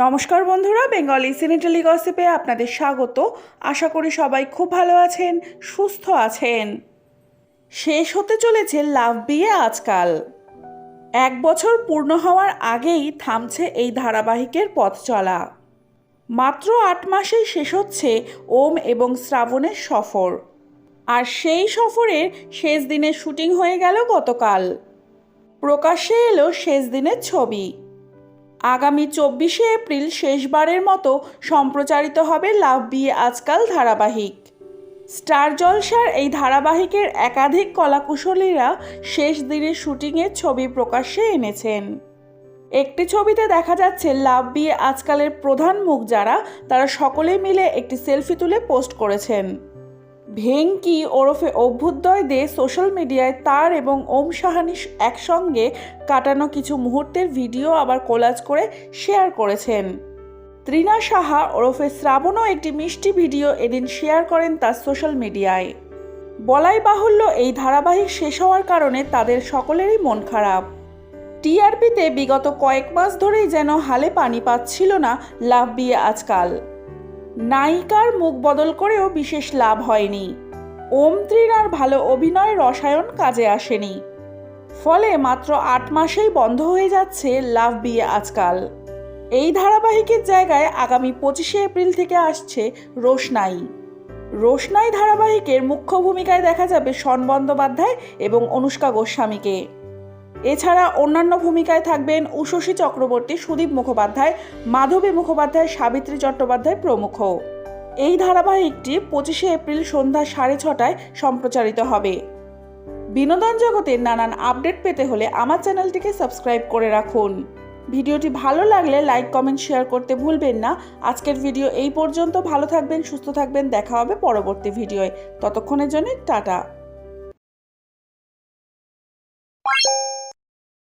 নমস্কার বন্ধুরা বেঙ্গলি সিনেটালি গসিপে আপনাদের স্বাগত। আশা করি সবাই খুব ভালো আছেন, সুস্থ আছেন। শেষ হতে চলেছে লাভ বিয়ে আজকাল। এক বছর পূর্ণ হওয়ার আগেই থামছে এই ধারাবাহিকের পথ চলা। মাত্র আট মাসেই শেষ হচ্ছে ওম এবং শ্রাবণের সফর। আর সেই সফরের শেষ দিনের শুটিং হয়ে গেল গতকাল। প্রকাশ্যে এলো শেষ দিনের ছবি। আগামী চব্বিশে এপ্রিল শেষবারের মতো সম্প্রচারিত হবে লাভ বিয়ে আজকাল ধারাবাহিক। স্টার জলসার এই ধারাবাহিকের একাধিক কলাকুশলীরা শেষ দিনের শুটিংয়ের ছবি প্রকাশ্যে এনেছেন। একটি ছবিতে দেখা যাচ্ছে লাভ বিয়ে আজকালের প্রধান মুখ যারা, তারা সকলে মিলে একটি সেলফি তুলে পোস্ট করেছেন। ভেঙ্কি ওরফে অভ্যুদয় দে সোশ্যাল মিডিয়ায় তার এবং ওম সাহানি একসঙ্গে কাটানো কিছু মুহূর্তের ভিডিও আবার কোলাজ করে শেয়ার করেছেন। ত্রিনা সাহা ওরফে শ্রাবণও একটি মিষ্টি ভিডিও এদিন শেয়ার করেন তার সোশ্যাল মিডিয়ায়। বলাই বাহুল্য এই ধারাবাহিক শেষ হওয়ার কারণে তাদের সকলেরই মন খারাপ। টিআরপিতে বিগত কয়েক মাস ধরেই যেন হালে পানি পাচ্ছিল না লাভ বিয়ে আজকাল। নায়িকার মুখ বদল করেও বিশেষ লাভ হয়নি। ওম ত্রিনার ভালো অভিনয় রসায়ন কাজে আসেনি। ফলে মাত্র আট মাসেই বন্ধ হয়ে যাচ্ছে লাভ বিয়ে আজকাল। এই ধারাবাহিকের জায়গায় আগামী পঁচিশে এপ্রিল থেকে আসছে রোশনাই। রোশনাই ধারাবাহিকের মুখ্য ভূমিকায় দেখা যাবে শন বন্দ্যোপাধ্যায় এবং অনুষ্কা গোস্বামীকে। এছাড়া অন্যান্য ভূমিকায় থাকবেন উষসী চক্রবর্তী, সুদীপ মুখোপাধ্যায়, মাধবী মুখোপাধ্যায়, সাবিত্রী চট্টোপাধ্যায় প্রমুখ। এই ধারাবাহিকটি পঁচিশে এপ্রিল সন্ধ্যা সাড়ে ছটায় সম্প্রচারিত হবে। বিনোদন জগতের নানান আপডেট পেতে হলে আমার চ্যানেলটিকে সাবস্ক্রাইব করে রাখুন। ভিডিওটি ভালো লাগলে লাইক, কমেন্ট, শেয়ার করতে ভুলবেন না। আজকের ভিডিও এই পর্যন্ত। ভালো থাকবেন, সুস্থ থাকবেন। দেখা হবে পরবর্তী ভিডিওয়। ততক্ষণের জন্য টাটা।